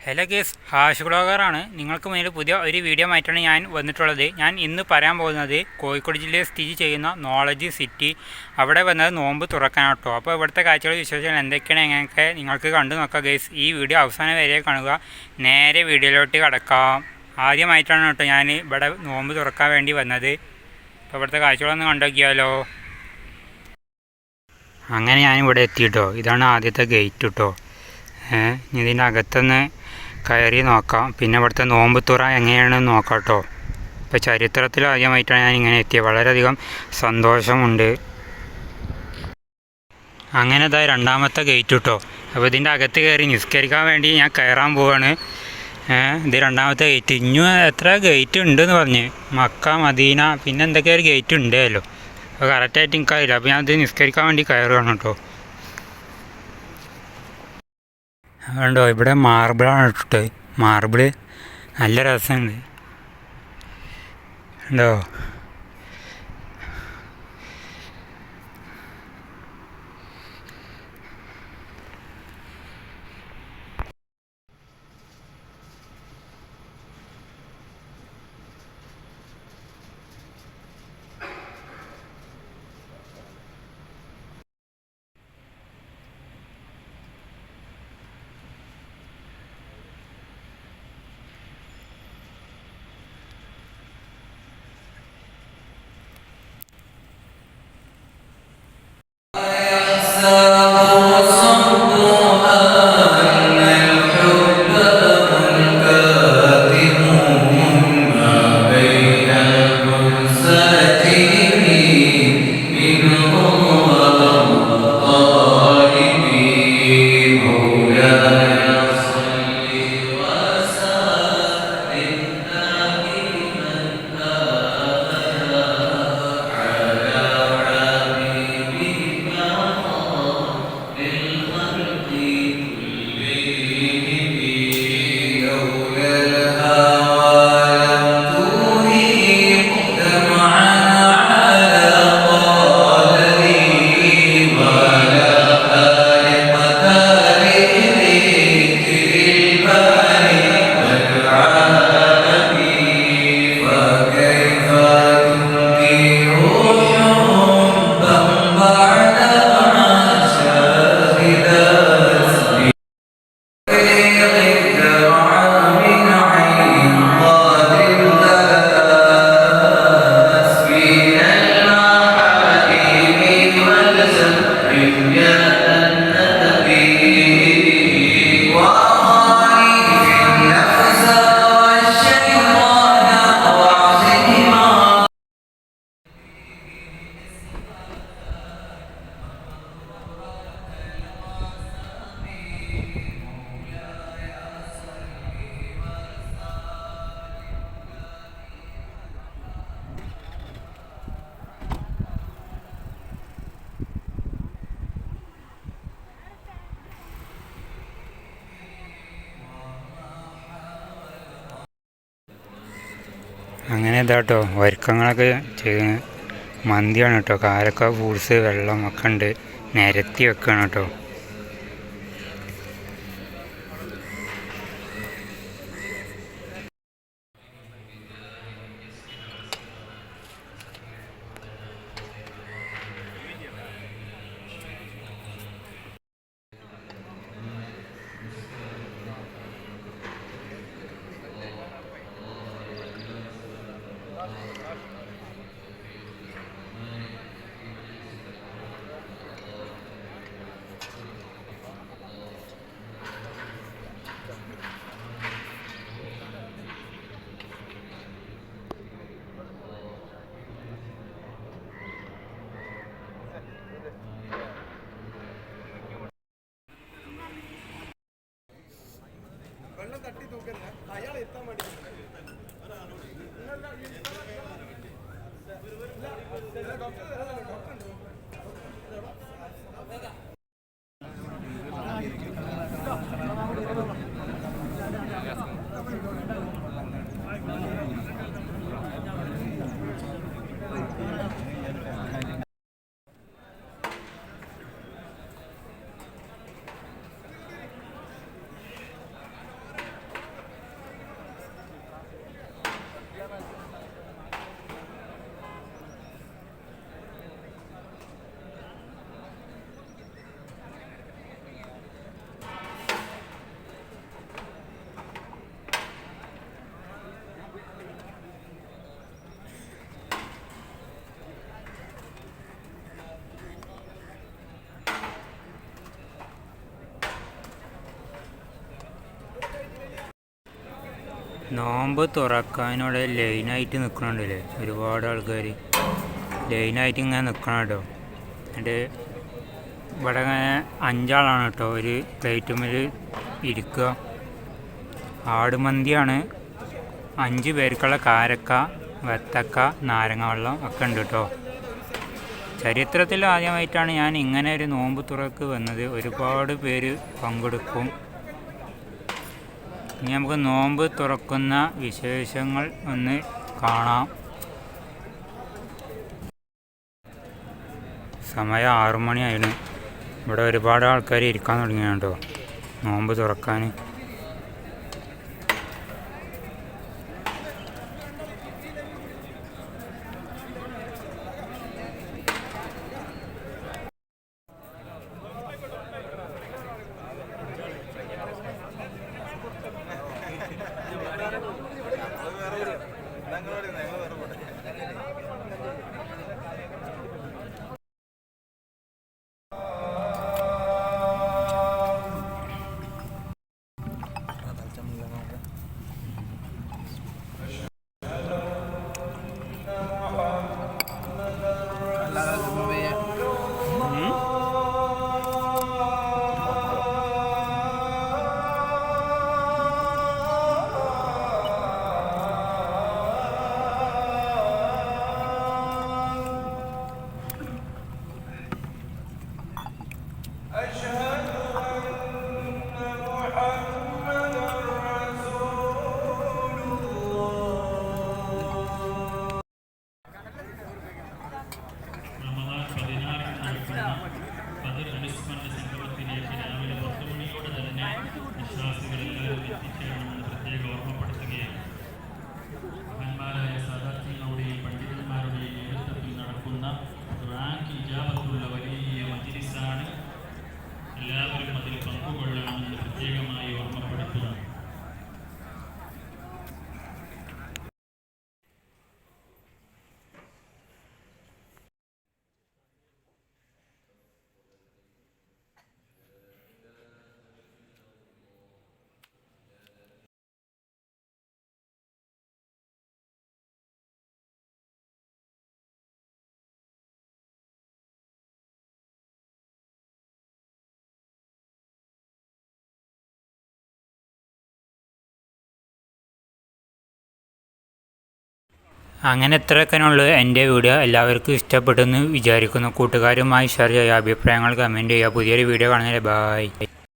Hello case hash ബ്ലോഗറാണ്. നിങ്ങൾക്ക് മുന്നിൽ പുതിയ ഒരു വീഡിയോ ആയിട്ടാണ് ഞാൻ വന്നിട്ടുള്ളത്. ഞാൻ ഇന്ന് പറയാൻ പോകുന്നത് കോഴിക്കോട് ജില്ലയിൽ സ്ഥിതി ചെയ്യുന്ന നോളജ് സിറ്റി. അവിടെ വന്നത് നോമ്പ് തുറക്കാനാട്ടോ അപ്പോൾ ഇവിടുത്തെ കാഴ്ചകൾ വിശേഷങ്ങൾ എന്തൊക്കെയാണ് എങ്ങനെയൊക്കെ നിങ്ങൾക്ക് കണ്ടു നോക്കാം ഗേസ്. ഈ വീഡിയോ അവസാനം വരെ കാണുക. നേരെ വീഡിയോയിലോട്ട് കിടക്കാം. ആദ്യമായിട്ടാണ് കേട്ടോ ഞാൻ ഇവിടെ നോമ്പ് തുറക്കാൻ വേണ്ടി വന്നത്. അപ്പോൾ ഇവിടുത്തെ കാഴ്ചകളൊന്ന് കണ്ടോക്കിയാലോ. അങ്ങനെ ഞാനിവിടെ എത്തിയിട്ടോ. ഇതാണ് ആദ്യത്തെ ഗേറ്റ് കേട്ടോ. ഇതിന്റെ അകത്തുനിന്ന് കയറി നോക്കാം. പിന്നെ ഇവിടുത്തെ നോമ്പ് തുറ എങ്ങനെയാണെന്ന് നോക്കാം കേട്ടോ ഇപ്പോൾ ചരിത്രത്തിൽ ആദ്യമായിട്ടാണ് ഞാൻ ഇങ്ങനെ എത്തിയത് വളരെയധികം സന്തോഷമുണ്ട്. അങ്ങനെ ഇതാ രണ്ടാമത്തെ ഗേറ്റ് കേട്ടോ അപ്പോൾ ഇതിന്റെ അകത്ത് കയറി നിസ്കരിക്കാൻ വേണ്ടി ഞാൻ കയറാൻ പോവാണ്. ഇത് രണ്ടാമത്തെ ഗേറ്റ് ഇനിയും എത്ര ഗേറ്റ് ഉണ്ടെന്ന് പറഞ്ഞ്. മക്ക മദീന പിന്നെ എന്തൊക്കെയൊരു ഗേറ്റ് ഉണ്ടല്ലോ അപ്പോൾ കറക്റ്റായിട്ട് എനിക്കറിയില്ല. അപ്പോൾ ഞാൻ ഇത് നിസ്കരിക്കാൻ വേണ്ടി കയറുകയാണ് കേട്ടോ. കണ്ടോ ഇവിടെ മാർബിളാണ് ഇട്ടിട്ട് മാർബിൾ നല്ല രസമുണ്ട്. ഉണ്ടോ uh, അങ്ങനെ ഇതാട്ടോ ഒരുക്കങ്ങളൊക്കെ ചെയ്യുന്നത് മന്തിയാണ് കേട്ടോ കാരക്ക ഫ്രൂട്ട്സ് വെള്ളം ഒക്കെ ഉണ്ട്. നിരത്തി വെക്കുകയാണ് കേട്ടോ ഡോക്ടർ നോമ്പ് തുറക്കാനിവിടെ ലൈനായിട്ട് നിൽക്കണുണ്ടല്ലേ ഒരുപാട് ആൾക്കാർ ലൈനായിട്ട് ഇങ്ങനെ നിൽക്കണം കേട്ടോ എന്നിട്ട് ഇവിടെ ഇങ്ങനെ അഞ്ചാളാണ് കേട്ടോ ഒരു പ്ലേറ്റുമ്മൽ ഇരിക്കുക ആടുമന്തിയാണ്. അഞ്ച് പേർക്കുള്ള കാരക്ക വത്തക്ക നാരങ്ങ വെള്ളം ഒക്കെ ഉണ്ട് കേട്ടോ ചരിത്രത്തിൽ ആദ്യമായിട്ടാണ് ഞാൻ ഇങ്ങനെ ഒരു നോമ്പ് തുറക്ക് വന്നത്. ഒരുപാട് പേര് പങ്കെടുക്കും. ഇനി നമുക്ക് നോമ്പ് തുറക്കുന്ന വിശേഷങ്ങൾ ഒന്ന് കാണാം. സമയം ആറുമണിയായിരുന്നു ഇവിടെ ഒരുപാട് ആൾക്കാർ ഇരിക്കാൻ തുടങ്ങിയാണ് കേട്ടോ. നോമ്പ് തുറക്കാൻ അനുസ്മരണ സംഗമത്തിലേക്ക് രാവിലെ പത്ത് മണിയോടെ തന്നെ വിശ്വാസികളെല്ലാവരും എത്തിച്ചേരണമെന്ന് പ്രത്യേക ഓർമ്മപ്പെടുത്തുകയാണ് മഹാന്മാരായ അങ്ങനെ ഇത്രയൊക്കെയുള്ളൂ എന്റെ വീഡിയോ എല്ലാവർക്കും ഇഷ്ടപ്പെട്ടെന്ന് വിചാരിക്കുന്നു. കൂട്ടുകാരുമായി ഷെയർ ചെയ്യുക അഭിപ്രായങ്ങൾ കമന്റ് ചെയ്യുക. പുതിയൊരു വീഡിയോ കാണുന്നില്ല ബായ്